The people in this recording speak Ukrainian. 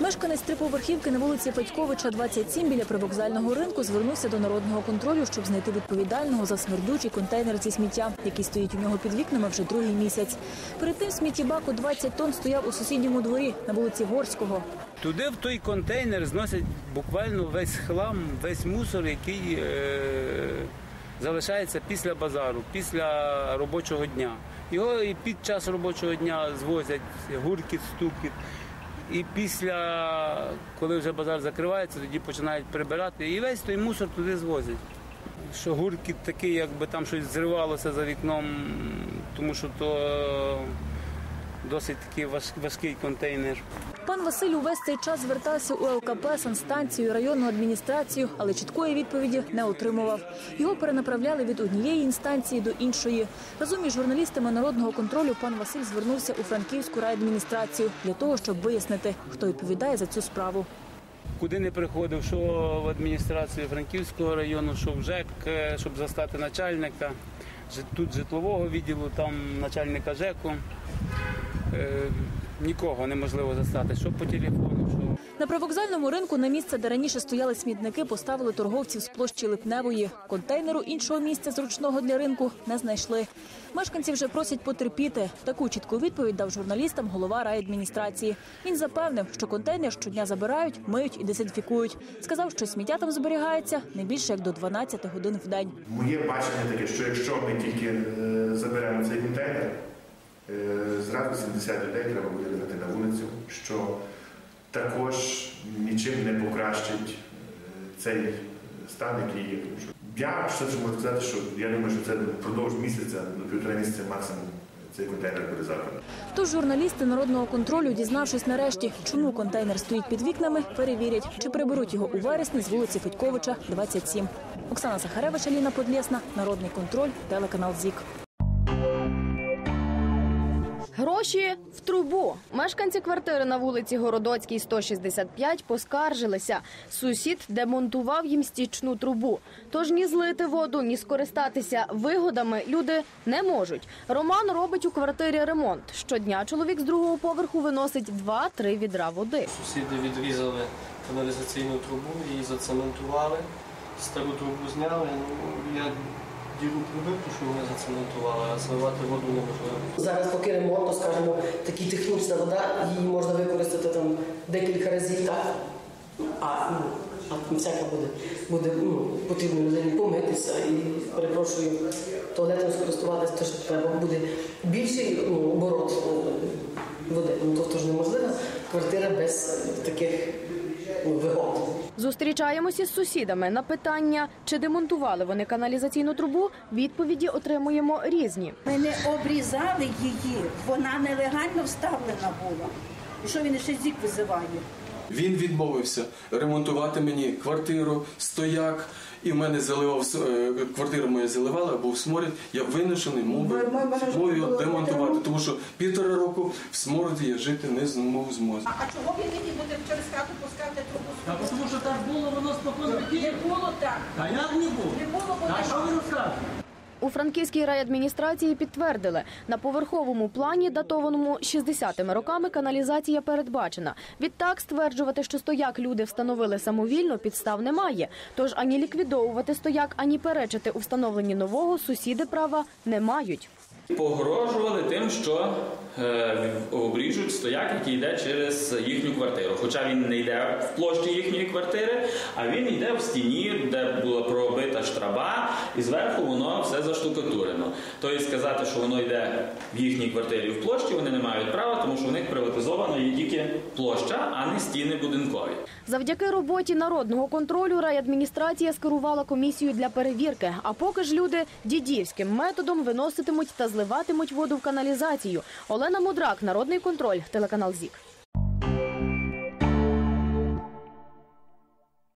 Мешканець триповерхівки на вулиці Федьковича, 27 біля привокзального ринку звернувся до народного контролю, щоб знайти відповідального за смердючий контейнер зі сміття, який стоїть у нього під вікнами вже другий місяць. Перед тим сміттєбак у 20 тонн стояв у сусідньому дворі на вулиці Горського. Туди в той контейнер зносять буквально весь хлам, весь мусор, який е, залишається після базару, після робочого дня. Його і під час робочого дня звозять гуркіт, стукіт. І після, коли вже базар закривається, тоді починають прибирати. І весь той мусор туди звозять. Що гуркіт такий, якби там щось зривалося за вікном, тому що то е, досить такий важкий контейнер. Пан Василь увесь цей час звертався у ЛКП, санстанцію, районну адміністрацію, але чіткої відповіді не отримував. Його перенаправляли від однієї інстанції до іншої. Разом із журналістами народного контролю пан Василь звернувся у Франківську райадміністрацію для того, щоб вияснити, хто відповідає за цю справу. Куди не приходив, що в адміністрацію Франківського району, що в ЖЕК, е, щоб застати начальника, тут житлового відділу, там начальника ЖЕКу. Нікого неможливо застати, що по телефону, що На привокзальному ринку на місце, де раніше стояли смітники, поставили торговців з площі Липневої. Контейнеру іншого місця зручного для ринку не знайшли. Мешканці вже просять потерпіти. Таку чітку відповідь дав журналістам голова райадміністрації. Він запевнив, що контейнер щодня забирають, миють і дезінфікують. Сказав, що сміття там зберігається не більше як до 12 годин в день. Моє бачення таке, що якщо ми тільки е, заберемо цей контейнер, е, зразу 70 людей треба буде вигнати на вулицю, що також нічим не покращить е, цей стан, який є. Я що це можу сказати, що я думаю, що це впродовж місяця, до півтора місяця максимум цей контейнер буде забраний. Тож журналісти народного контролю, дізнавшись нарешті, чому контейнер стоїть під вікнами, перевірять, чи приберуть його у вересні з вулиці Федьковича, 27. Оксана Сахаревич, Аліна Подлєсна, Народний контроль, телеканал ЗІК. Гроші в трубу. Мешканці квартири на вулиці Городоцькій, 165, поскаржилися. Сусід демонтував їм стічну трубу. Тож ні злити воду, ні скористатися вигодами люди не можуть. Роман робить у квартирі ремонт. Щодня чоловік з другого поверху виносить 2-3 відра води. Сусіди відрізали каналізаційну трубу, її зацементували, стару трубу зняли. Ну, я діру прибив, що вони зацементували, а зливати воду неможливо. Зараз поки ремонт, то скажімо, така технічна вода, її можна використати там декілька разів, так? А, ну, а всяка буде, буде ну, потрібно людині помитися і перепрошую, туалетом скористуватися, то ж треба буде більший ну, оборот е, води. Ну тобто ж неможливо квартира без таких. Зустрічаємося з сусідами на питання, чи демонтували вони каналізаційну трубу. Відповіді отримуємо різні. Ми не обрізали її, вона нелегально вставлена була. І що він ще зік визиває? Він відмовився ремонтувати мені квартиру, стояк, і в мене заливав е, квартиру моя заливала, був сморід. Я виношений, мов би, демонтувати, тому що півтора року в смороді я жити не змог змозі. А чого він мені буде через хату пускати трубу? Та тому що так було, воно спокійно Не було так. Та як не було? Не було, бо А що ви розказуєте? У Франківській райадміністрації підтвердили, на поверховому плані, датованому 60-ми роками, каналізація передбачена. Відтак стверджувати, що стояк люди встановили самовільно, підстав немає. Тож ані ліквідовувати стояк, ані перечити у встановленні нового сусіди права не мають. Погрожували тим, що е, обріжуть стояк, який йде через їхню квартиру. Хоча він не йде в площі їхньої квартири, а він йде в стіні, де була пробита штраба, і зверху воно все заштукатурено. Тобто сказати, що воно йде в їхній квартирі в площі, вони не мають права, тому що в них приватизовано є тільки площа, а не стіни будинкові. Завдяки роботі народного контролю райадміністрація скерувала комісію для перевірки. А поки ж люди дідівським методом виноситимуть та зливатимуть воду в каналізацію. Олена Мудрак, народний контроль, телеканал ЗІК.